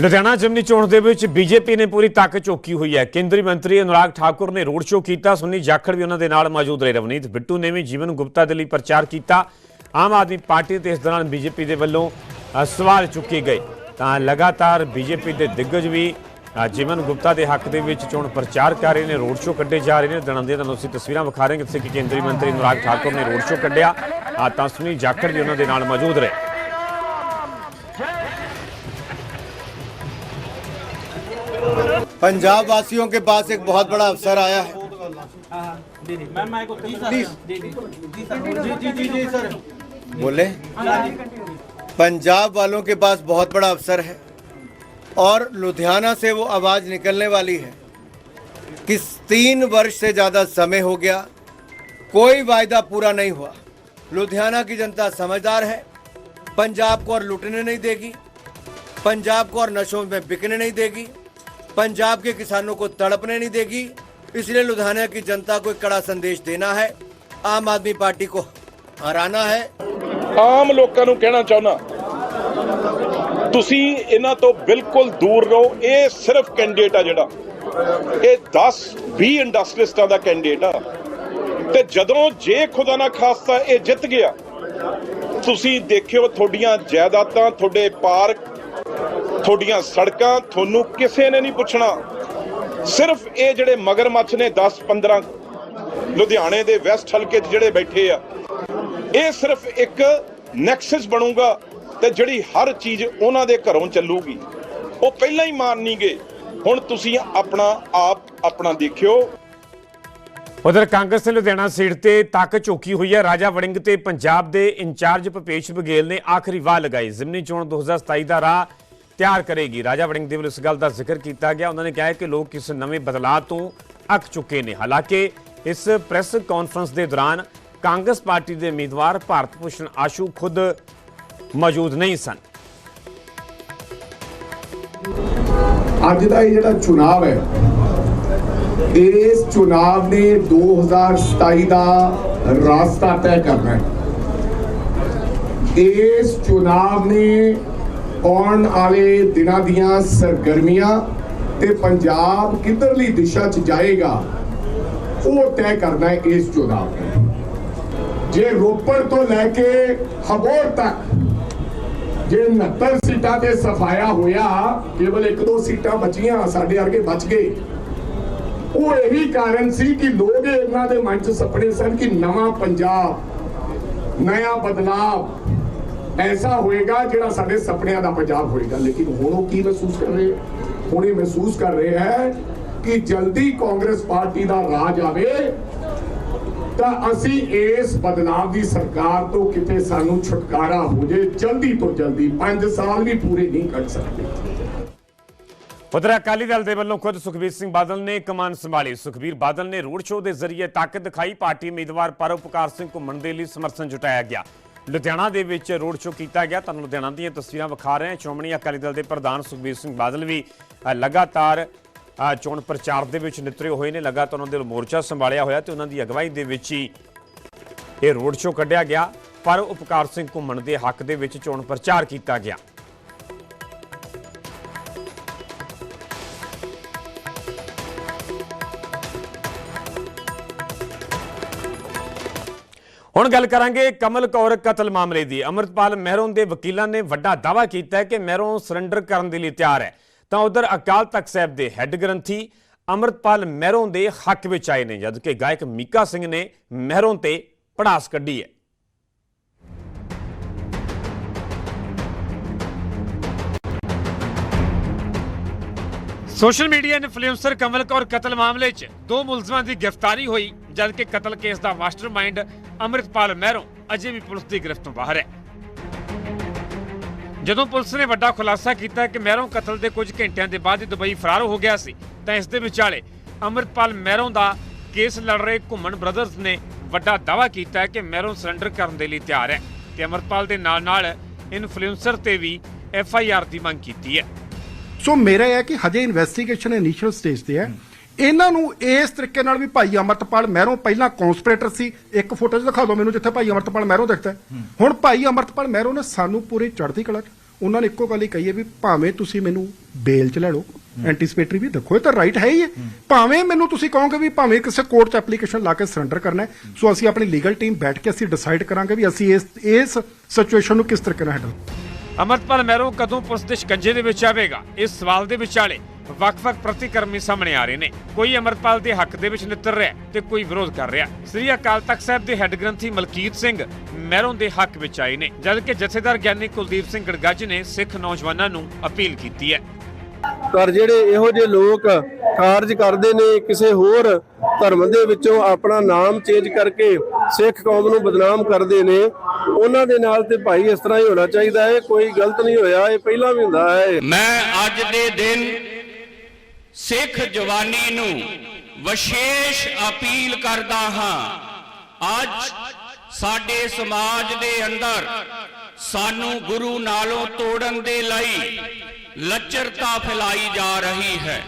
ਲੁਧਿਆਣਾ ਜ਼ਿਮਨੀ ਚੋਣ ਦੇ ਵਿੱਚ ਬੀਜੇਪੀ ਨੇ ਪੂਰੀ ਤਾਕਤ ਝੋਕੀ ਹੋਈ ਹੈ। ਕੇਂਦਰੀ ਮੰਤਰੀ ਅਨੁਰਾਗ ਠਾਕੁਰ ਨੇ ਰੋਡ ਸ਼ੋਅ ਕੀਤਾ। ਸੁਨੀ ਜਾਖੜ ਵੀ ਉਹਨਾਂ ਦੇ ਨਾਲ ਮੌਜੂਦ ਰਹੇ। ਰਵਨੀਤ ਬਿੱਟੂ ਨੇ ਵੀ ਜੀਵਨ ਗੁਪਤਾ ਦੇ ਲਈ ਪ੍ਰਚਾਰ ਕੀਤਾ। ਆਮ ਆਦਮੀ ਪਾਰਟੀ ਤੇ ਇਸ ਦੌਰਾਨ ਬੀਜੇਪੀ ਦੇ ਵੱਲੋਂ ਅ, ਸਵਾਲ ਚੁੱਕੇ ਗਏ ਤਾਂ ਲਗਾਤਾਰ ਬੀਜੇਪੀ ਦੇ ਦਿੱਗਜ ਵੀ ਅ, ਜੀਵਨ ਗੁਪਤਾ ਦੇ ਹੱਕ ਦੇ ਵਿੱਚ ਚੋਣ ਪ੍ਰਚਾਰ ਕਰ ਰਹੇ ਨੇ ਰੋਡ ਸ਼ੋਅ ਕੱਢੇ ਜਾ ਰਹੇ ਨੇ ਦਿਨਾਂ ਦੀਆਂ ਤੁਹਾਨੂੰ ਅਸੀਂ ਤਸਵੀਰਾਂ ਵਿਖਾ ਰਹੇ ਹਾਂ ਜਿੱਥੇ ਕਿ ਕੇਂਦਰੀ ਮੰਤਰੀ ਅਨੁਰਾਗ ਠਾਕੁਰ ਨੇ ਰੋਡ ਸ਼ੋਅ ਕੱਢਿਆ ਆ ਤਾਂ ਸੁਨੀ ਜਾਖੜ ਵੀ ਉਹਨਾਂ ਦੇ ਨਾਲ ਮੌਜੂਦ ਰਹੇ पंजाब वासियों के पास एक बहुत बड़ा अवसर आया है बोले? पंजाब वालों के पास बहुत बड़ा अवसर है और लुधियाना से वो आवाज़ निकलने वाली है। कि तीन वर्ष से ज़्यादा समय हो गया, कोई वायदा पूरा नहीं हुआ। लुधियाना की जनता समझदार है, पंजाब को और लुटने नहीं देगी, पंजाब को और नशों में बिकने नहीं देगी, पंजाब के किसानों को तड़पने नहीं देगी। इसलिए लुधियाना की जनता को एक कड़ा संदेश देना है, आम आदमी पार्टी को। ਹਰਾਨਾ ਹੈ। ਆਮ ਲੋਕਾਂ ਨੂੰ ਕਹਿਣਾ ਚਾਹੁੰਦਾ, ਤੁਸੀਂ ਇਹਨਾਂ ਤੋਂ ਬਿਲਕੁਲ ਦੂਰ ਰਹੋ, ਇਹ ਸਿਰਫ ਕੈਂਡੀਡੇਟ ਆ ਜਿਹੜਾ। ਇਹ 10 20 ਇੰਡਸਟਰੀਸਟਾਂ ਦਾ ਕੈਂਡੀਡੇਟ ਆ। ਤੇ ਜਦੋਂ ਜੇ ਖੁਦਾ ਨਾ ਖਾਸਤਾ ਇਹ ਜਿੱਤ ਗਿਆ, ਤੁਸੀਂ ਦੇਖਿਓ ਤੁਹਾਡੀਆਂ ਜਾਇਦਾਦਾਂ, ਤੁਹਾਡੇ ਪਾਰਕ, ਤੁਹਾਡੀਆਂ ਸੜਕਾਂ, ਤੁਹਾਨੂੰ ਕਿਸੇ ਨੇ ਨਹੀਂ ਪੁੱਛਣਾ। ਸਿਰਫ ਇਹ ਜਿਹੜੇ ਮਗਰਮੱਛ ਨੇ 10 15 ਲੁਧਿਆਣੇ ਦੇ ਵੈਸਟ ਹਲਕੇ 'ਚ ਜਿਹੜੇ ਬੈਠੇ ਆ ਇਹ ਸਿਰਫ ਇੱਕ ਨੈਕਸਸ ਬਣੂਗਾ ਤੇ ਜਿਹੜੀ ਹਰ ਚੀਜ਼ ਉਹਨਾਂ ਦੇ ਘਰੋਂ ਚੱਲੂਗੀ। ਉਹ ਪਹਿਲਾਂ ਹੀ ਮਾਨ ਨਹੀਂ ਗਏ। ਹੁਣ ਤੁਸੀਂ ਆਪਣਾ ਆਪ ਆਪਣਾ ਦੇਖਿਓ। ਉਧਰ ਕਾਂਗਰਸ ਨੇ ਲੁਧਿਆਣਾ ਸੀਟ ਤੇ ਤਾਕਤ ਝੋਕੀ ਹੋਈ ਹੈ। ਰਾਜਾ ਵੜਿੰਗ ਤੇ ਪੰਜਾਬ ਦੇ ਇੰਚਾਰਜ ਭਪੇਸ਼ ਬਘੇਲ ਨੇ ਆਖਰੀ ਵਾਹ ਲਗਾਈ। ਜ਼ਿਮਨੀ ਚੋਣ 2027 ਦਾ ਰਾਹ ਤਿਆਰ ਕਰੇਗੀ। ਰਾਜਾ ਵੜਿੰਗ ਦੇ ਵੱਲੋਂ ਇਸ ਗੱਲ ਦਾ ਜ਼ਿਕਰ ਕੀਤਾ ਗਿਆ। ਉਹਨਾਂ ਨੇ ਕਿਹਾ ਕਿ ਲੋਕ ਇਸ ਨਵੇਂ ਬਦਲਾਅ ਤੋਂ ਅੱਕ ਚੁੱਕੇ ਨੇ। ਹਾਲਾਂਕਿ ਇਸ ਪ੍ਰੈਸ ਕਾਨਫਰੰਸ ਦੇ ਦੌਰਾਨ ਕਾਂਗਰਸ ਪਾਰਟੀ ਦੇ ਉਮੀਦਵਾਰ ਭਾਰਤ ਭੂਸ਼ਣ ਆਸ਼ੂ ਖੁਦ ਮੌਜੂਦ ਨਹੀਂ ਸਨ। ਅੱਜ ਦਾ ਇਹ ਜਿਹੜਾ ਚੁਣਾਵ ਹੈ, ਇਸ ਚੁਣਾਵ ਨੇ 2027 ਦਾ ਰਾਸਤਾ ਤੈਅ ਕਰਨਾ ਹੈ। ਇਸ ਚੁਣਾਵ ਨੇ ਆਉਣ ਵਾਲੇ ਦਿਨਾਂ ਦੀਆਂ ਸਰਗਰਮੀਆਂ ਤੇ ਪੰਜਾਬ ਕਿੱਧਰਲੀ ਦਿਸ਼ਾ 'ਚ ਜਾਏਗਾ, ਉਹ ਤੈਅ ਕਰਨਾ ਹੈ ਇਸ ਚੁਣਾਵ ਨੇ। ਜੇ ਰੋਪੜ ਤੋਂ ਲੈ ਕੇ ਹਬੋਰ ਤੱਕ ਜੇ 69 ਸੀਟਾਂ ਤੇ ਸਫਾਇਆ ਹੋਇਆ, ਕੇਵਲ ਇੱਕ ਦੋ ਸੀਟਾਂ ਬਚੀਆਂ, ਸਾਡੇ ਵਰਗੇ ਬਚ ਗਏ। ਉਹ ਇਹੀ ਕਾਰਨ ਸੀ ਕਿ ਲੋਕ ਇਹਨਾਂ ਦੇ ਮਨ 'ਚ ਸੁਪਨੇ ਸਨ ਕਿ ਨਵਾਂ ਪੰਜਾਬ, ਨਵਾਂ ਬਦਲਾਵ ਐਸਾ ਹੋਏਗਾ ਜਿਹੜਾ ਸਾਡੇ ਸੁਪਨਿਆਂ ਦਾ ਪੰਜਾਬ ਹੋਏਗਾ। ਲੇਕਿਨ ਹੁਣ ਉਹ ਕੀ ਮਹਿਸੂਸ ਕਰ ਰਹੇ? ਹੁਣ ਇਹ ਮਹਿਸੂਸ ਕਰ ਰਹੇ ਹੈ ਕਿ ਜਲਦੀ ਕਾਂਗਰਸ ਪਾਰਟੀ ਦਾ ਰਾਜ ਆਵੇ ਤਾਂ ਅਸੀਂ ਇਸ ਬਦਨਾਮ ਦੀ ਸਰਕਾਰ ਤੋਂ ਕਿਤੇ ਸਾਨੂੰ ਛੁਟਕਾਰਾ ਹੋ ਜੇ, ਜਲਦੀ ਤੋਂ ਜਲਦੀ 5 ਸਾਲ ਵੀ ਪੂਰੇ ਨਹੀਂ ਕੱਢ ਸਕਦੇ। ਉਧਰ ਅਕਾਲੀ ਦਲ ਦੇ ਵੱਲੋਂ ਖੁਦ ਸੁਖਬੀਰ ਸਿੰਘ ਬਾਦਲ ਨੇ ਕਮਾਨ ਸੰਭਾਲੀ। ਸੁਖਬੀਰ ਬਾਦਲ ਨੇ ਰੋਡ ਸ਼ੋਅ ਦੇ ਜ਼ਰੀਏ ਤਾਕਤ ਦਿਖਾਈ, ਪਾਰਟੀ ਉਮੀਦਵਾਰ ਪਰਉਪਕਾਰ ਸਿੰਘ ਘੁੰਮਣ ਦੇ ਲਈ ਸਮਰਥਨ ਜੁਟਾਇਆ ਗਿਆ। ਲੁਧਿਆਣਾ ਦੇ ਵਿੱਚ ਰੋਡ ਸ਼ੋਅ ਕੀਤਾ ਗਿਆ। ਤੁਹਾਨੂੰ ਲੁਧਿਆਣਾ ਦੀਆਂ ਤਸਵੀਰਾਂ ਵਿਖਾ ਰਹੇ ਹਾਂ। ਸ਼੍ਰੋਮਣੀ ਅਕਾਲੀ ਦਲ ਦੇ ਪ੍ਰਧਾਨ ਸੁਖਬੀਰ ਸਿੰਘ ਬਾਦਲ ਵੀ ਲਗਾਤਾਰ ਚੋਣ ਪ੍ਰਚਾਰ ਦੇ ਵਿੱਚ ਨਿਤਰੇ ਹੋਏ ਨੇ, ਲਗਾਤਾਰ ਉਹਨਾਂ ਦੇ ਮੋਰਚਾ ਸੰਭਾਲਿਆ ਹੋਇਆ ਤੇ ਉਹਨਾਂ ਦੀ ਅਗਵਾਈ ਦੇ ਵਿੱਚ ਹੀ ਇਹ ਰੋਡ ਸ਼ੋਅ ਕੱਢਿਆ ਗਿਆ। ਪਰ ਉਪਕਾਰ ਸਿੰਘ ਘੁੰਮਣ ਦੇ ਹੱਕ ਦੇ ਵਿੱਚ ਚੋਣ ਪ੍ਰਚਾਰ ਕੀਤਾ ਗਿਆ। ਹੁਣ ਗੱਲ ਕਰਾਂਗੇ ਕਮਲ ਕੌਰ ਕਤਲ ਮਾਮਲੇ ਦੀ। ਅਮਰਤਪਾਲ ਮਹਿਰੋਂ ਦੇ ਵਕੀਲਾਂ ਨੇ ਵੱਡਾ ਦਾਅਵਾ ਕੀਤਾ ਹੈ ਕਿ ਮਹਿਰੋਂ ਸਰੈਂਡਰ ਕਰਨ ਦੇ ਲਈ ਤਿਆਰ ਹੈ। ਤਾਂ ਉਧਰ ਅਕਾਲ ਤਖਤ ਸਾਹਿਬ ਦੇ ਹੈੱਡ ਗ੍ਰੰਥੀ ਅਮਰਤਪਾਲ ਮਹਿਰੋਂ ਦੇ ਹੱਕ ਵਿੱਚ ਆਏ ਨੇ, ਜਦਕਿ ਗਾਇਕ ਮੀਕਾ ਸਿੰਘ ਨੇ ਮਹਿਰੋਂ ਤੇ ਪੜਾਸ ਕੱਢੀ ਹੈ। Social media influencer Kamal Kaur ਕਤਲ ਮਾਮਲੇ 'ਚ ਦੋ ਮੁਲਜ਼ਮਾਂ ਦੀ ਗ੍ਰਿਫਤਾਰੀ ਹੋਈ, ਜਦਕਿ ਕਤਲ ਕੇਸ ਦਾ ਮਾਸਟਰਮਾਈਂਡ ਅੰਮ੍ਰਿਤਪਾਲ ਮਹਿਰੋਂ ਅਜੇ ਵੀ ਪੁਲਿਸ ਦੀ ਗ੍ਰਿਫਤ ਤੋਂ ਬਾਹਰ ਹੈ। ਜਦੋਂ ਪੁਲਿਸ ਨੇ ਵੱਡਾ ਖੁਲਾਸਾ ਕੀਤਾ ਕਿ ਮਹਿਰੋਂ ਕਤਲ ਦੇ ਕੁਝ ਘੰਟਿਆਂ ਦੇ ਬਾਅਦ ਹੀ ਦੁਬਈ ਫਰਾਰ ਹੋ ਗਿਆ ਸੀ, ਤਾਂ ਇਸ ਦੇ ਵਿਚਾਲੇ ਅੰਮ੍ਰਿਤਪਾਲ ਮਹਿਰੋਂ ਦਾ ਕੇਸ ਲੜ ਰਹੇ ਘੁੰਮਣ ਬ੍ਰਦਰਜ਼ ਨੇ ਵੱਡਾ ਦਾਅਵਾ ਕੀਤਾ ਕਿ ਮਹਿਰੋਂ ਸਰੈਂਡਰ ਕਰਨ ਦੇ ਲਈ ਤਿਆਰ ਹੈ ਤੇ ਅੰਮ੍ਰਿਤਪਾਲ ਦੇ ਨਾਲ-ਨਾਲ ਇਨਫਲੂਐਂਸਰ ਤੇ ਵੀ ਐਫ ਆਈ ਆਰ ਦੀ ਮੰਗ ਕੀਤੀ ਹੈ। ਸੋ ਮੇਰਾ ਇਹ ਹੈ ਕਿ ਹਜੇ ਇਨਵੈਸਟੀਗੇਸ਼ਨ ਇਨੀਸ਼ੀਅਲ ਸਟੇਜ ਤੇ ਹੈ। ਇਹਨਾਂ ਨੂੰ ਇਸ ਤਰੀਕੇ ਨਾਲ ਵੀ ਭਾਈ ਅਮਰਤਪਾਲ ਮਹਿਰੋਂ ਪਹਿਲਾਂ ਕੌਂਸਪੀਰੇਟਰ ਸੀ। ਇੱਕ ਫੋਟੋ 'ਚ ਦਿਖਾ ਦਿਓ ਮੈਨੂੰ ਜਿੱਥੇ ਭਾਈ ਅਮਰਤਪਾਲ ਮਹਿਰੋਂ ਦਿਖਦਾ। ਹੁਣ ਭਾਈ ਅਮਰਤਪਾਲ ਮਹਿਰੋਂ ਨੇ ਸਾਨੂੰ ਪੂਰੀ ਚੜ੍ਹਦੀ ਕਲਾ ਉਹਨਾਂ ਨੇ ਇੱਕੋ ਗੱਲ ਹੀ ਕਹੀ ਹੈ ਵੀ ਭਾਵੇਂ ਤੁਸੀਂ ਮੈਨੂੰ ਬੇਲ 'ਚ ਲੈ ਲਓ ਐਂਟੀਸਪੇਟਰੀ ਵੀ ਦੇਖੋ ਇਹ ਤਾਂ ਰਾਈਟ ਹੈ ਹੀ ਹੈ। ਭਾਵੇਂ ਮੈਨੂੰ ਤੁਸੀਂ ਕਹੋਗੇ ਵੀ ਭਾਵੇਂ ਕਿਸੇ ਕੋਰਟ 'ਚ ਐਪਲੀਕੇਸ਼ਨ ਲਾ ਕੇ ਸਰੈਂਡਰ ਕਰਨਾ ਹੈ ਸੋ ਅਸੀਂ ਆਪਣੀ ਲੀਗਲ ਟੀਮ ਬੈਠ ਕੇ ਅਸੀਂ ਡਿਸਾਈਡ ਕਰਾਂਗੇ ਵੀ ਅਸੀਂ ਇਸ ਇਸ ਸਿਚੁਏਸ਼ਨ ਨੂੰ ਕਿਸ ਤਰੀਕੇ ਨਾਲ ਹੈਂਡਲ ਅਮਰਤਪਾਲ ਮਹਿਰੋਂ ਕਦੋਂ ਪੁਲਿਸ ਦੇ ਸ਼ਿਕੰਜੇ ਦੇ ਵਿੱਚ ਆਵੇਗਾ? ਇਸ ਸਵਾਲ ਦੇ ਵਿਚਾਲੇ ਵੱਖ-ਵੱਖ ਪ੍ਰਤੀਕਰਮੀ ਸਾਹਮਣੇ ਆ ਰਹੇ ਨੇ। ਕੋਈ ਅਮਰਤਪਾਲ ਦੇ ਹੱਕ ਦੇ ਵਿੱਚ ਨਿੱਤਰ ਰਿਹਾ ਤੇ ਕੋਈ ਵਿਰੋਧ ਕਰ ਰਿਹਾ। ਸ੍ਰੀ ਅਕਾਲ ਤਖਤ ਸਾਹਿਬ ਦੇ ਹੈੱਡ ਗ੍ਰੰਥੀ ਮਲਕੀਤ ਸਿੰਘ ਮਹਿਰੋਂ ਦੇ ਹੱਕ ਵਿੱਚ ਆਏ ਨੇ ਜਦਕਿ ਜਥੇਦਾਰ ਗਿਆਨੀ ਕੁਲਦੀਪ ਸਿੰਘ ਗੜਗੱਜ ਨੇ ਸਿੱਖ ਨੌਜਵਾਨਾਂ ਨੂੰ ਅਪੀਲ ਕੀਤੀ ਹੈ। ਪਰ ਜਿਹੜੇ ਇਹੋ ਜਿਹੇ ਲੋਕ ਕਾਰਜ ਕਰਦੇ ਨੇ ਕਿਸੇ ਹੋਰ ਧਰਮ ਦੇ ਵਿੱਚੋਂ ਆਪਣਾ ਨਾਮ ਚੇਂਜ ਕਰਕੇ ਸਿੱਖ ਕੌਮ ਨੂੰ ਬਦਨਾਮ ਕਰਦੇ ਨੇ ਉਹਨਾਂ ਦੇ ਨਾਲ ਤੇ ਭਾਈ ਇਸ ਤਰ੍ਹਾਂ ਹੀ ਹੋਣਾ ਚਾਹੀਦਾ ਹੈ ਕੋਈ ਗਲਤ ਨਹੀਂ ਹੋਇਆ ਇਹ ਪਹਿਲਾਂ ਵੀ ਹੁੰਦਾ ਹੈ। ਮੈਂ ਅੱਜ ਦੇ ਦਿਨ ਸਿੱਖ ਜਵਾਨੀ ਨੂੰ ਵਿਸ਼ੇਸ਼ ਅਪੀਲ ਕਰਦਾ ਹਾਂ। ਅੱਜ ਸਾਡੇ ਸਮਾਜ ਦੇ ਅੰਦਰ ਸਾਨੂੰ ਗੁਰੂ ਨਾਲੋਂ ਤੋੜਨ ਦੇ ਲਈ ਲੱਚਰਤਾ ਫੈਲਾਈ ਜਾ ਰਹੀ ਹੈ।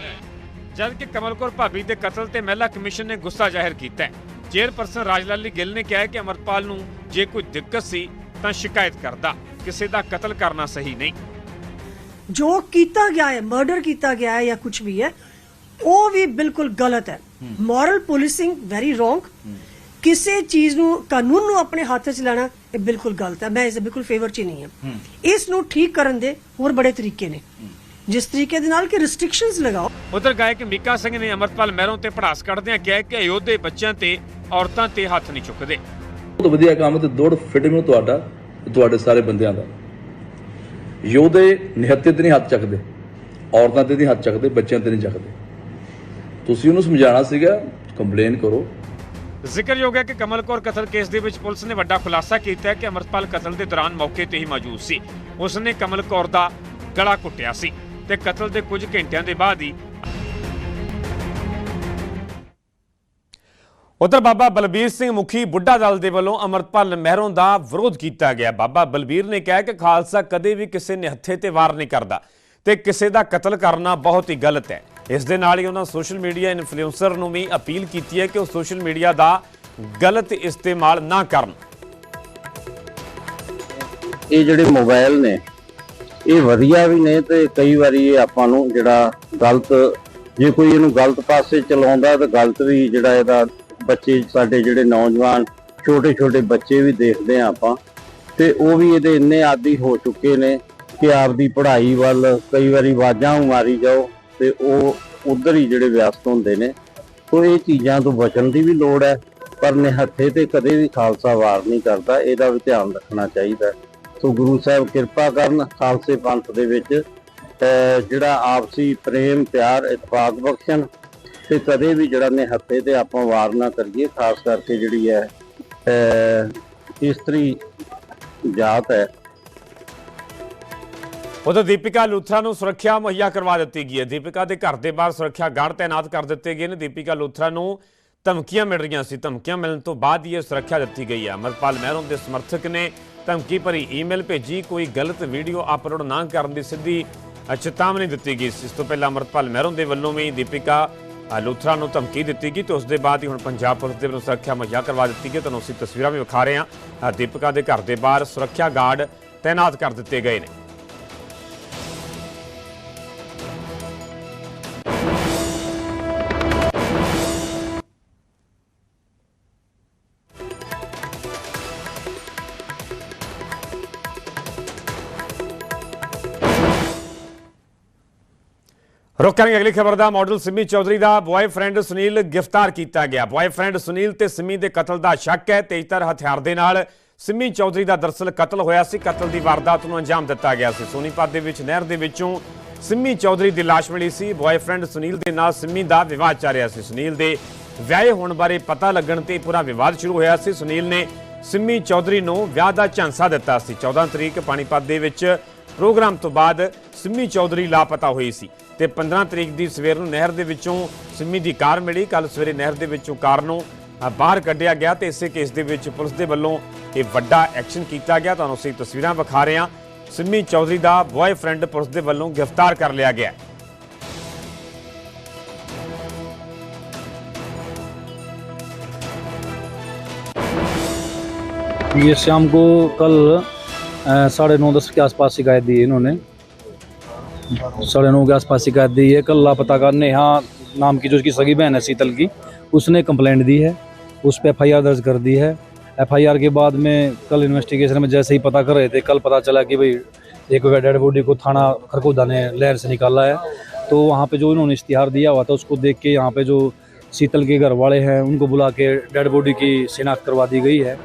ਜਦਕਿ ਕਮਲ ਕੌਰ ਭਾਬੀ ਦੇ ਕਤਲ ਤੇ ਮਹਿਲਾ ਕਮਿਸ਼ਨ ਨੇ ਗੁੱਸਾ ਜ਼ਾਹਿਰ ਕੀਤਾ ਹੈ। ਚੇਅਰਪਰਸਨ ਰਾਜਲਾਲੀ ਗਿੱਲ ਨੇ ਕਿਹਾ ਕਿ ਅਮਰਪਾਲ ਨੂੰ ਜੇ ਕੋਈ ਦਿੱਕਤ ਸੀ ਤਾਂ ਸ਼ਿਕਾਇਤ ਕਰਦਾ। ਕਿਸੇ ਦਾ ਕਤਲ ਕਰਨਾ ਸਹੀ ਨਹੀਂ। ਜੋ ਕੀਤਾ ਗਿਆ ਹੈ ਮਰਡਰ ਕੀਤਾ ਗਿਆ ਹੈ ਜਾਂ ਕੁਝ ਵੀ ਹੈ ਉਹ ਵੀ ਬਿਲਕੁਲ ਗਲਤ ਹੈ। ਮੋਰਲ ਪੁਲਿਸਿੰਗ ਵੈਰੀ ਰੋਂਗ ਕਿਸੇ ਚੀਜ਼ ਨੂੰ ਕਾਨੂੰਨ ਨੂੰ ਆਪਣੇ ਹੱਥ 'ਚ ਲੈਣਾ ਇਹ ਬਿਲਕੁਲ ਗਲਤ ਹੈ। ਮੈਂ ਇਸ ਦੇ ਬਿਲਕੁਲ ਫੇਵਰ 'ਚ ਨਹੀਂ ਹਾਂ। ਇਸ ਨੂੰ ਠੀਕ ਕਰਨ ਦੇ ਹੋਰ ਬੜੇ ਤਰੀਕੇ ਨੇ। ਜਿਸ ਤਰੀਕੇ ਦੇ ਨਾਲ ਕਿ ਰੈਸਟ੍ਰਿਕਸ਼ਨਸ ਲਗਾਓ। ਉਧਰ ਗਾਇਕ ਮੀਕਾ ਸਿੰਘ ਨੇ ਅਮਰਪਾਲ ਮਹਿਰੋਂ ਤੇ ਪੜਾਸ ਕੱਢਦਿਆਂ ਕਿਹਾ ਕਿ ਅਯੋਧੇ ਬੱਚਿਆਂ ਤੇ ਔਰਤਾਂ ਤੇ ਹੱਥ ਨਹੀਂ ਚੁੱਕਦੇ। ਬਹੁਤ ਵਧੀਆ ਕੰਮ ਤੇ ਦੌੜ ਫਿਟਿੰਗ ਨੂੰ ਤੁਹਾਡਾ ਤੁਹਾਡੇ ਸਾਰੇ ਬੰਦਿਆਂ ਦਾ। ਯੋਧੇ ਨਿਹੱਤੇ ਤੇ ਨਹੀਂ ਹੱਥ ਚੱਕਦੇ, ਔਰਤਾਂ ਤੇ ਨਹੀਂ ਹੱਥ ਚੱਕਦੇ, ਬੱਚਿਆਂ ਤੇ ਨਹੀਂ ਚੱਕਦੇ। ਤੁਸੀਂ ਉਹਨੂੰ ਸਮਝਾਉਣਾ ਸੀਗਾ ਕੰਪਲੇਨ ਕਰੋ। ਜ਼ਿਕਰਯੋਗ ਹੈ ਕਿ ਕਮਲ ਕੌਰ ਕਤਲ ਕੇਸ ਦੇ ਵਿੱਚ ਪੁਲਿਸ ਨੇ ਵੱਡਾ ਖੁਲਾਸਾ ਕੀਤਾ ਹੈ ਕਿ ਅਮਰਪਾਲ ਕਤਲ ਦੇ ਦੌਰਾਨ ਮੌਕੇ ਤੇ ਹੀ ਮੌਜੂਦ ਸੀ। ਉਸ ਨੇ ਕਮਲ ਕੌਰ ਦਾ ਗਲਾ ਕੁੱਟਿਆ ਸੀ ਤੇ ਕਤਲ ਦੇ ਕੁਝ ਘੰਟਿਆਂ ਦੇ ਬਾਅਦ ਹੀ ਉਧਰ ਬਾਬਾ ਬਲਬੀਰ ਸਿੰਘ ਮੁਖੀ ਬੁੱਢਾ ਦਲ ਦੇ ਵੱਲੋਂ ਅਮਰਪਾਲ ਮਹਿਰੋਂ ਦਾ ਵਿਰੋਧ ਕੀਤਾ ਗਿਆ। ਬਾਬਾ ਬਲਬੀਰ ਨੇ ਕਿਹਾ ਕਿ ਖਾਲਸਾ ਕਦੇ ਵੀ ਕਿਸੇ ਨਿਹੱਥੇ ਤੇ ਵਾਰ ਨਹੀਂ ਕਰਦਾ ਤੇ ਕਿਸੇ ਦਾ ਕਤਲ ਕਰਨਾ ਬਹੁਤ ਹੀ ਗਲਤ ਹੈ। ਇਸ ਦੇ ਨਾਲ ਹੀ ਉਹਨਾਂ ਸੋਸ਼ਲ ਮੀਡੀਆ ਇਨਫਲੂਐਂਸਰ ਨੂੰ ਵੀ ਅਪੀਲ ਕੀਤੀ ਹੈ ਕਿ ਉਹ ਸੋਸ਼ਲ ਮੀਡੀਆ ਦਾ ਗਲਤ ਇਸਤੇਮਾਲ ਨਾ ਕਰਨ। ਇਹ ਜਿਹੜੇ ਮੋਬਾਈਲ ਨੇ, ਇਹ ਵਧੀਆ ਵੀ ਨੇ ਤੇ ਕਈ ਵਾਰੀ ਇਹ ਆਪਾਂ ਨੂੰ ਜਿਹੜਾ ਗਲਤ, ਜੇ ਕੋਈ ਇਹਨੂੰ ਗਲਤ ਪਾਸੇ ਚਲਾਉਂਦਾ ਤਾਂ ਗਲਤ ਵੀ ਜਿਹੜਾ ਇਹਦਾ ਬੱਚੇ, ਸਾਡੇ ਜਿਹੜੇ ਨੌਜਵਾਨ ਛੋਟੇ ਛੋਟੇ ਬੱਚੇ ਵੀ ਦੇਖਦੇ ਆ ਆਪਾਂ, ਤੇ ਉਹ ਵੀ ਇਹਦੇ ਇੰਨੇ ਆਦੀ ਹੋ ਚੁੱਕੇ ਨੇ ਕਿ ਆਪਦੀ ਪੜ੍ਹਾਈ ਵੱਲ ਕਈ ਵਾਰੀ ਆਵਾਜ਼ਾਂ ਮਾਰੀ ਜਾਓ ਤੇ ਉਹ ਉਧਰ ਹੀ ਜਿਹੜੇ ਵਿਅਸਤ ਹੁੰਦੇ ਨੇ। ਸੋ ਇਹ ਚੀਜ਼ਾਂ ਤੋਂ ਬਚਣ ਦੀ ਵੀ ਲੋੜ ਹੈ, ਪਰ ਨਿਹੱਥੇ ਤੇ ਕਦੇ ਵੀ ਖਾਲਸਾ ਵਾਰ ਨਹੀਂ ਕਰਦਾ, ਇਹਦਾ ਵੀ ਧਿਆਨ ਰੱਖਣਾ ਚਾਹੀਦਾ ਸੋ ਗੁਰੂ ਸਾਹਿਬ ਕਿਰਪਾ ਕਰਨ, ਖਾਲਸੇ ਪੰਥ ਦੇ ਵਿੱਚ ਜਿਹੜਾ ਆਪਸੀ ਪ੍ਰੇਮ, ਪਿਆਰ ਇਤਫਾਕ ਬਖਸ਼ਣ ਤੇ ਕਦੇ ਵੀ ਜਿਹੜਾ ਨਿਹੱਥੇ ਤੇ ਆਪਾਂ ਵਾਰ ਨਾ ਕਰੀਏ, ਖਾਸ ਕਰਕੇ ਜਿਹੜੀ ਹੈ ਇਸਤਰੀ ਜਾਤ ਹੈ। ਉਧਰ ਦੀਪਿਕਾ ਲੂਥਰਾ ਨੂੰ ਸੁਰੱਖਿਆ ਮੁਹੱਈਆ ਕਰਵਾ ਦਿੱਤੀ ਗਈ ਹੈ। ਦੀਪਿਕਾ ਦੇ ਘਰ ਦੇ ਬਾਹਰ ਸੁਰੱਖਿਆ ਗਾਰਡ ਤਾਇਨਾਤ ਕਰ ਦਿੱਤੇ ਗਏ ਨੇ। ਦੀਪਿਕਾ ਲੂਥਰਾ ਨੂੰ ਧਮਕੀਆਂ ਮਿਲ ਰਹੀਆਂ ਸੀ। ਧਮਕੀਆਂ ਮਿਲਣ ਤੋਂ ਬਾਅਦ ਹੀ ਇਹ ਸੁਰੱਖਿਆ ਦਿੱਤੀ ਗਈ ਹੈ। ਅਮਰਪਾਲ ਮਹਿਰੋਂ ਦੇ ਸਮਰਥਕ ਨੇ ਧਮਕੀ ਭਰੀ ਈਮੇਲ ਭੇਜੀ। ਕੋਈ ਗਲਤ ਵੀਡੀਓ ਅਪਲੋਡ ਨਾ ਕਰਨ ਦੀ ਸਿੱਧੀ ਚੇਤਾਵਨੀ ਦਿੱਤੀ ਗਈ ਸੀ। ਇਸ ਤੋਂ ਪਹਿਲਾਂ ਅਮਰਪਾਲ ਮਹਿਰੋਂ ਦੇ ਵੱਲੋਂ ਵੀ ਦੀਪਿਕਾ ਲੂਥਰਾ ਨੂੰ ਧਮਕੀ ਦਿੱਤੀ ਗਈ ਤੇ ਉਸ ਦੇ ਬਾਅਦ ਹੀ ਹੁਣ ਪੰਜਾਬ ਪੁਲਿਸ ਦੇ ਵੱਲੋਂ ਸੁਰੱਖਿਆ ਮੁਹੱਈਆ ਕਰਵਾ ਦਿੱਤੀ ਗਈ ਤੁਹਾਨੂੰ ਅਸੀਂ ਤਸਵੀਰਾਂ ਵੀ ਵਿਖਾ ਰਹੇ ਹਾਂ। ਦੀਪਿਕਾ ਦੇ ਘਰ ਦੇ ਬਾਹਰ ਸੁਰੱਖਿਆ ਗਾਰਡ ਤਾਇਨਾਤ ਕਰ ਦਿੱਤੇ ਗਏ ਨੇ। ਰੁਕ ਕਰਾਂਗੇ ਅਗਲੀ ਖਬਰ ਦਾ। ਮਾਡਲ ਸਿਮੀ ਚੌਧਰੀ ਦਾ ਬॉयਫ੍ਰੈਂਡ ਸੁਨੀਲ ਗ੍ਰਿਫਤਾਰ ਕੀਤਾ ਗਿਆ। ਬॉयਫ੍ਰੈਂਡ ਸੁਨੀਲ ਤੇ ਸਿਮੀ ਦੇ ਕਤਲ ਦਾ ਸ਼ੱਕ ਹੈ। ਤੇਜ਼ਤਰ ਹਥਿਆਰ ਦੇ ਨਾਲ ਸਿਮੀ ਚੌਧਰੀ ਦਾ ਦਰਸਲ ਕਤਲ ਹੋਇਆ ਸੀ। ਕਤਲ ਦੀ ਵਾਰਦਾਤ ਨੂੰ ਅੰਜਾਮ ਦਿੱਤਾ ਗਿਆ ਸੀ। ਸੋਨੀਪਤ ਦੇ ਵਿੱਚ, ਨਹਿਰ ਦੇ ਵਿੱਚੋਂ ਸਿਮੀ ਚੌਧਰੀ ਦੀ ਲਾਸ਼ ਮਿਲੀ ਸੀ। ਬॉयਫ੍ਰੈਂਡ ਸੁਨੀਲ ਦੇ ਨਾਲ ਸਿਮੀ ਦਾ ਵਿਵਾਹ ਚੱਲ ਰਿਹਾ ਸੀ। ਸੁਨੀਲ ਦੇ ਵਿਆਹੇ ਹੋਣ ਬਾਰੇ ਪਤਾ ਲੱਗਣ ਤੇ ਪੂਰਾ ਵਿਵਾਦ ਸ਼ੁਰੂ ਹੋਇਆ ਸੀ। ਸੁਨੀਲ ਨੇ ਸਿਮੀ ਚੌਧਰੀ ਨੂੰ ਵਿਆਹ ਦਾ ਝਾਂਸਾ ਦਿੱਤਾ ਸੀ। 14 ਤਰੀਕ ਪਾਣੀਪਤ ਦੇ ਵਿੱਚ ਪ੍ਰੋਗਰਾਮ ਤੋਂ ਬਾਅਦ ਸਿਮੀ ਚੌਧਰੀ ਲਾਪਤਾ ਹੋਈ ਸੀ। ਤੇ 15 ਤਰੀਕ ਦੀ ਸਵੇਰ ਨੂੰ ਨਹਿਰ ਦੇ ਵਿੱਚੋਂ ਸਿੰਮੀ ਦੀ ਕਾਰ ਮਿਲੀ। ਕੱਲ ਸਵੇਰੇ ਨਹਿਰ ਦੇ ਵਿੱਚੋਂ ਕਾਰ ਨੂੰ ਬਾਹਰ ਕੱਢਿਆ ਗਿਆ ਤੇ ਇਸੇ ਕੇਸ ਦੇ ਵਿੱਚ ਪੁਲਿਸ ਦੇ ਵੱਲੋਂ ਇਹ ਵੱਡਾ ਐਕਸ਼ਨ ਕੀਤਾ ਗਿਆ। ਤੁਹਾਨੂੰ ਅਸੀਂ ਤਸਵੀਰਾਂ ਵਿਖਾ ਰਹੇ ਹਾਂ। ਸਿੰਮੀ ਚੌਧਰੀ ਦਾ ਬॉयਫ੍ਰੈਂਡ ਪੁਲਿਸ ਦੇ ਵੱਲੋਂ ਗ੍ਰਿਫਤਾਰ ਕਰ ਲਿਆ ਗਿਆ। ਹੈ ये शाम को कल साढ़े नौ दस के आसपास शिकायत दी इन्होंने साढ़े नौ के आसपास शिकायत दी है। कल लापता का नेहा नाम की जो उसकी सगी बहन है शीतल की, उसने कंप्लेंट दी है, उस पर एफ़ दर्ज कर दी है। एफआईआर के बाद में कल इन्वेस्टिगेशन में जैसे ही पता कर रहे थे, कल पता चला कि भाई एक डेड बॉडी को थाना खरकोदा ने लहर से निकाला है। तो वहाँ पे जो इन्होंने इश्तिहार दिया हुआ था, उसको देख के यहाँ पे जो शीतल के घर वाले हैं, उनको बुला के डेड बॉडी की शिनाख्त करवा दी गई है।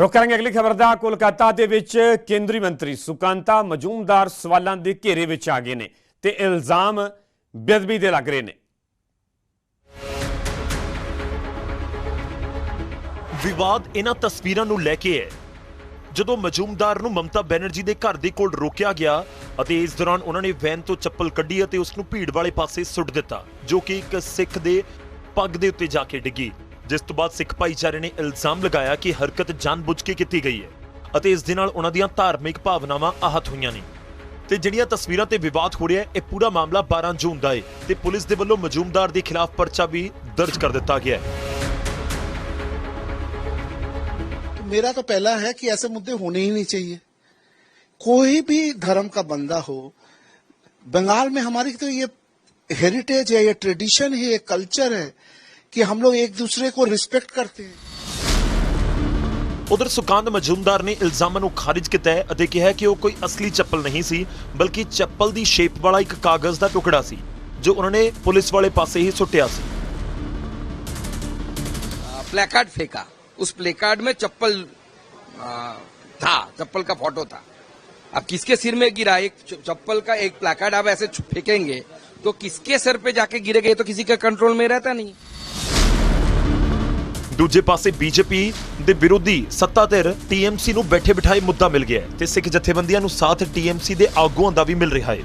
ਰੁਕ ਕਰਾਂਗੇ ਅਗਲੀ ਖਬਰ ਦਾ ਕੋਲਕਾਤਾ ਦੇ ਵਿੱਚ ਕੇਂਦਰੀ ਮੰਤਰੀ ਸੁਕਾਂਤਾ ਮਜੂਮਦਾਰ ਸਵਾਲਾਂ ਦੇ ਘੇਰੇ ਵਿੱਚ ਆ ਗਏ ਨੇ ਤੇ ਇਲਜ਼ਾਮ ਬੇਅਦਬੀ ਦੇ ਲੱਗ ਰਹੇ ਨੇ। ਵਿਵਾਦ ਇਹਨਾਂ ਤਸਵੀਰਾਂ ਨੂੰ ਲੈ ਕੇ ਹੈ। ਜਦੋਂ ਮਜੂਮਦਾਰ ਨੂੰ ਮਮਤਾ ਬੈਨਰਜੀ ਦੇ ਘਰ ਦੇ ਕੋਲ ਰੋਕਿਆ ਗਿਆ ਅਤੇ ਇਸ ਦੌਰਾਨ ਉਹਨਾਂ ਨੇ ਵੈਨ ਤੋਂ ਚੱਪਲ ਕੱਢੀ ਅਤੇ ਉਸ ਨੂੰ ਭੀੜ ਵਾਲੇ ਪਾਸੇ ਸੁੱਟ ਦਿੱਤਾ, ਜੋ ਕਿ ਇੱਕ ਸਿੱਖ ਦੇ ਪੱਗ ਦੇ ਉੱਤੇ ਜਾ ਕੇ ਡਿੱਗੀ। ਜਿਸ ਤੋਂ ਬਾਅਦ ਸਿੱਖ ਭਾਈਚਾਰੇ ਨੇ ਇਲਜ਼ਾਮ ਲਗਾਇਆ ਕਿ ਹਰਕਤ ਜਾਣਬੁੱਝ ਕੇ ਕੀਤੀ ਗਈ ਹੈ ਅਤੇ ਇਸ ਦੇ ਨਾਲ ਉਹਨਾਂ ਦੀਆਂ ਧਾਰਮਿਕ ਭਾਵਨਾਵਾਂ ਆਹਤ ਹੋਈਆਂ ਨੇ ਤੇ ਜਿਹੜੀਆਂ ਤਸਵੀਰਾਂ ਤੇ ਵਿਵਾਦ ਹੋ ਰਿਹਾ ਹੈ ਇਹ ਪੂਰਾ ਮਾਮਲਾ 12 ਜੂਨ ਦਾ ਹੈ ਤੇ ਪੁਲਿਸ ਦੇ ਵੱਲੋਂ ਮਜੂਮਦਾਰ ਦੇ ਖਿਲਾਫ ਪਰਚਾ ਵੀ ਦਰਜ ਕਰ ਦਿੱਤਾ ਗਿਆ ਹੈ मेरा तो पहला है कि ऐसे मुद्दे होने ही नहीं चाहिए कोई भी धर्म का बंदा हो बंगाल में हमारी तो ये हेरिटेज है ये ट्रेडिशन है ये कल्चर है कि हम लोग एक दूसरे को रिस्पेक्ट करते हैं ਉਧਰ ਸੁਕਾਂਤ ਮਜੂਮਦਾਰ ਨੇ ਇਲਜ਼ਾਮਾਂ ਨੂੰ ਖਾਰਿਜ ਕੀਤਾ ਹੈ ਅਤੇ ਕਿਹਾ ਹੈ ਕਿ ਉਹ ਕੋਈ ਅਸਲੀ ਚੱਪਲ ਨਹੀਂ ਸੀ ਬਲਕਿ ਚੱਪਲ ਦੀ ਸ਼ੇਪ ਵਾਲਾ ਇੱਕ ਕਾਗਜ਼ ਦਾ ਟੁਕੜਾ ਸੀ ਜੋ ਉਹਨਾਂ ਨੇ ਪੁਲਿਸ ਵਾਲੇ ਪਾਸੇ ਹੀ ਸੁੱਟਿਆ ਸੀ प्लेकार्ड फेंका उस प्लेकार्ड में चप्पल आ, था चप्पल का फोटो था अब किसके सिर में गिरा एक च- चप्पल का एक प्लेकार्ड आप ऐसे छु- फेंकेंगे तो किसके सर पे जाके गिरेगा ये तो किसी का कंट्रोल में रहता नहीं ਦੂਜੇ ਪਾਸੇ ਬੀਜੇਪੀ ਦੇ ਵਿਰੋਧੀ ਸੱਤਾ ਧਿਰ ਟੀਐਮਸੀ ਨੂੰ ਬੈਠੇ ਬਿਠਾਏ ਮੁੱਦਾ ਮਿਲ ਗਿਆ ਹੈ ਤੇ ਸਿੱਖ ਜਥੇਬੰਦੀਆਂ ਨੂੰ ਸਾਥ ਟੀਐਮਸੀ ਦੇ ਆਗੂਆਂ ਦਾ ਵੀ ਮਿਲ ਰਿਹਾ ਹੈ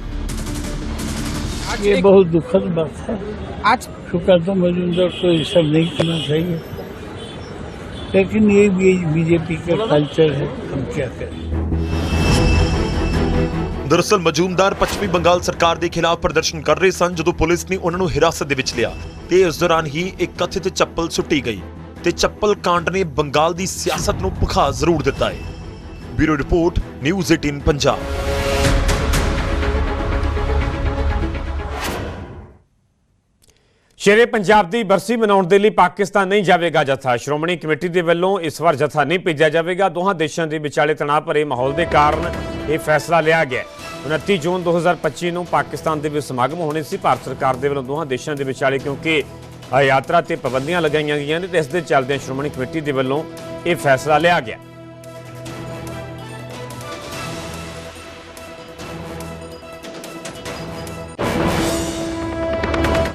ये बहुत दुखद बात है आज सुकांत मजूमदार को ये सब नहीं करना चाहिए लेकिन ये भी बीजेपी का कल्चर है हम क्या करें ਦਰਅਸਲ ਮਜੂਮਦਾਰ ਪੱਛਮੀ ਬੰਗਾਲ ਸਰਕਾਰ ਦੇ ਖਿਲਾਫ ਪ੍ਰਦਰਸ਼ਨ ਕਰ ਰਹੇ ਸਨ ਜਦੋਂ ਪੁਲਿਸ ਨੇ ਉਹਨਾਂ ਨੂੰ ਹਿਰਾਸਤ ਦੇ ਵਿੱਚ ਲਿਆ ਤੇ ਇਸ ਦੌਰਾਨ ਹੀ ਇੱਕ ਕਥਿਤ ਚੱਪਲ ਸੁੱਟੀ ਗਈ ਤੇ ਚੱਪਲ ਕਾਂਡ ਨੇ ਬੰਗਾਲ ਦੀ ਸਿਆਸਤ ਨੂੰ ਭੁਖਾ ਜ਼ਰੂਰ ਦਿੱਤਾ ਹੈ। Bureau report, news 18 Punjab. Shere Punjab ਦੀ ਬਰਸੀ ਮਨਾਉਣ ਦੇ ਲਈ ਪਾਕਿਸਤਾਨ ਨਹੀਂ ਜਾਵੇਗਾ ਜਥਾ। ਸ਼੍ਰੋਮਣੀ ਕਮੇਟੀ ਦੇ ਵੱਲੋਂ ਇਸ ਵਾਰ ਜਥਾ ਨਹੀਂ ਭੇਜਿਆ ਜਾਵੇਗਾ। ਦੋਹਾਂ ਦੇਸ਼ਾਂ ਦੇ ਵਿਚਾਲੇ ਤਣਾਅ ਭਰੇ ਮਾਹੌਲ ਦੇ ਕਾਰਨ ਇਹ ਫੈਸਲਾ ਲਿਆ ਗਿਆ ਹੈ। 29 ਜੂਨ 2025 ਨੂੰ ਪਾਕਿਸਤਾਨ ਦੇ ਵਿੱਚ ਸਮਾਗਮ ਹੋਣੇ ਸੀ। ਭਾਰਤ ਸਰਕਾਰ ਦੇ ਵੱਲੋਂ ਦੋਹਾਂ ਦੇਸ਼ਾਂ ਦੇ ਵਿਚਾਲੇ ਕਿਉਂਕਿ ਯਾਤਰਾ ਤੇ ਪਾਬੰਦੀਆਂ ਲਗਾਈਆਂ ਗਈਆਂ ਨੇ ਤੇ ਇਸ ਦੇ ਚੱਲਦਿਆਂ ਸ਼੍ਰੋਮਣੀ ਕਮੇਟੀ ਦੇ ਵੱਲੋਂ ਇਹ ਫੈਸਲਾ ਲਿਆ ਗਿਆ।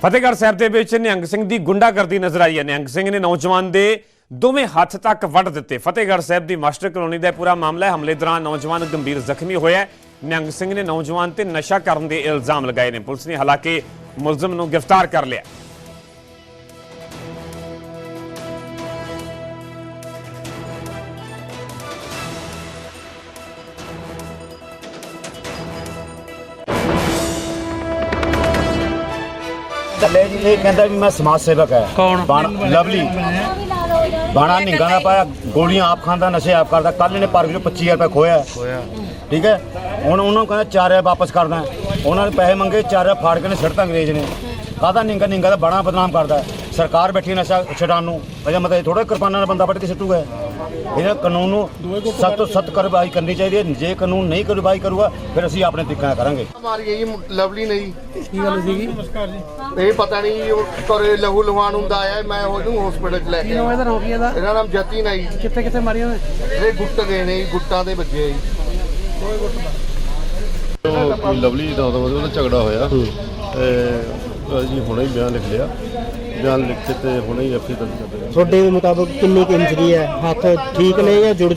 ਫਤਿਹਗੜ੍ਹ ਸਾਹਿਬ ਦੇ ਵਿੱਚ ਨਿਹੰਗ ਸਿੰਘ ਦੀ ਗੁੰਡਾਗਰਦੀ ਨਜ਼ਰ ਆਈ ਹੈ। ਨਿਹੰਗ ਸਿੰਘ ਨੇ ਨੌਜਵਾਨ ਦੇ ਦੋਵੇਂ ਹੱਥ ਤੱਕ ਵੱਢ ਦਿੱਤੇ। ਫਤਿਹਗੜ੍ਹ ਸਾਹਿਬ ਦੀ ਮਾਸਟਰ ਕਲੋਨੀ ਦਾ ਪੂਰਾ ਮਾਮਲਾ ਹੈ। ਹਮਲੇ ਦੌਰਾਨ ਨੌਜਵਾਨ ਗੰਭੀਰ ਜ਼ਖਮੀ ਹੋਇਆ ਨਿਹੰਗ ਸਿੰਘ ਨੇ ਨੌਜਵਾਨ ਤੇ ਨਸ਼ਾ ਕਰਨ ਦੇ ਇਲਜ਼ਾਮ ਲਗਾਏ ਨੇ। ਪੁਲਿਸ ਨੇ ਹਾਲਾਂਕਿ ਮੁਲਜ਼ਮ ਨੂੰ ਗ੍ਰਿਫਤਾਰ ਕਰ ਲਿਆ। ਥੱਲੇ ਜੀ ਇਹ ਕਹਿੰਦਾ ਵੀ ਮੈਂ ਸਮਾਜ ਸੇਵਕ ਹੈ। ਕੌਣ? ਲਵਲੀ। ਬਾਣਾ ਨਿੰਗਾ ਦਾ ਪਾਇਆ ਗੋਲੀਆਂ ਆਪ ਖਾਂਦਾ ਨਸ਼ੇ ਆਪ ਕਰਦਾ। ਕੱਲ ਇਹਨੇ ਪਾਰਕ ਚੋਂ 25000 ਰੁਪਏ ਖੋਇਆ। ਖੋਇਆ। ਠੀਕ ਹੈ? ਹੁਣ ਉਹਨਾਂ ਨੂੰ ਕਹਿੰਦਾ 4000 ਵਾਪਸ ਕਰਦਾ। ਉਹਨਾਂ ਨੇ ਪੈਸੇ ਮੰਗੇ 4000 ਫਾੜ ਕੇ ਨੇ ਛੱਡਤਾ ਅੰਗਰੇਜ਼ ਨੇ। ਕਾਹਦਾ ਨਿੰਗਾ ਨਿੰਗਾ ਦਾ ਬੜਾ ਬਦਨਾਮ ਕਰਦਾ। ਹੈ। ਸਰਕਾਰ ਬੈਠੀ ਨਸ਼ਾ ਛਡਾਉਣ ਨੂੰ। ਅਜਾ ਮਤਲਬ ਥੋੜਾ ਕਿਰਪਾਨਾਂ ਨਾਲ ਬੰਦਾ ਵੱਢ ਕੇ ਸਿੱਟੂਗਾ। ਇਹਨਾਂ ਕਾਨੂੰਨ ਨੂੰ ਸਖਤ ਤੋਂ ਸਖਤ ਕਾਰਵਾਈ ਕਰਨੀ ਚਾਹੀਦੀ ਹੈ। ਜੇ ਕਾਨੂੰਨ ਨਹੀਂ ਕਾਰਵਾਈ ਕਰੂਗਾ ਫਿਰ ਅਸੀਂ ਆਪਣੇ ਤਰੀਕੇ ਕਰਾਂਗੇ। ਮਾਰੀ ਹੈ ਜੀ ਲਵਲੀ ਨਹੀਂ। ਕੀ ਗੱਲ ਸੀਗੀ? ਨਮਸਕਾਰ ਜੀ। ਇਹ ਪਤਾ ਨਹੀਂ ਉਹ ਕਰੇ ਲਹੂ ਲੁਹਾਨ ਹੁੰਦਾ ਆਇਆ ਮੈਂ ਉਹਨੂੰ ਹਸਪੀਟਲ ਚ ਲੈ ਕੇ ਕਿਹਨੂੰ ਇਹਦਾ ਕੀ ਇਹਦਾ? ਇਹਦਾ ਨਾਮ ਜਤਿਨ ਹੈ ਜੀ ਕਿੱਥੇ ਕਿੱਥੇ ਮਾਰੀਆਂ ਨੇ ਇਹ ਗੁੱਟ ਗਏ ਨੇ ਗੁੱਟਾਂ ਦੇ ਵੱਜੇ ਜੀ। ਕੋਈ ਲਵਲੀ ਦਾ ਉਹਦਾ ਉਹਦਾ ਝਗੜਾ ਹੋਇਆ। ਤੇ ਜੀ ਹੁਣੇ ਹੀ ਬਿਆਨ ਲਿਖ ਲਿਆ। ਬਿਆਨ ਲਿਖ ਕੇ ਤੇ ਹੁਣੇ ਹੀ ਐਫਏ ਦਰਜ ਕਰ ਦਿੱਤੀ ਤੁਹਾਡੇ ਮੁਤਾਬਕ ਕਿੰਨੀ ਕੁ ਇੰਜਰੀ ਹੈ? ਹੱਥ ਠੀਕ ਨੇ ਜਾਂ ਜੁੜ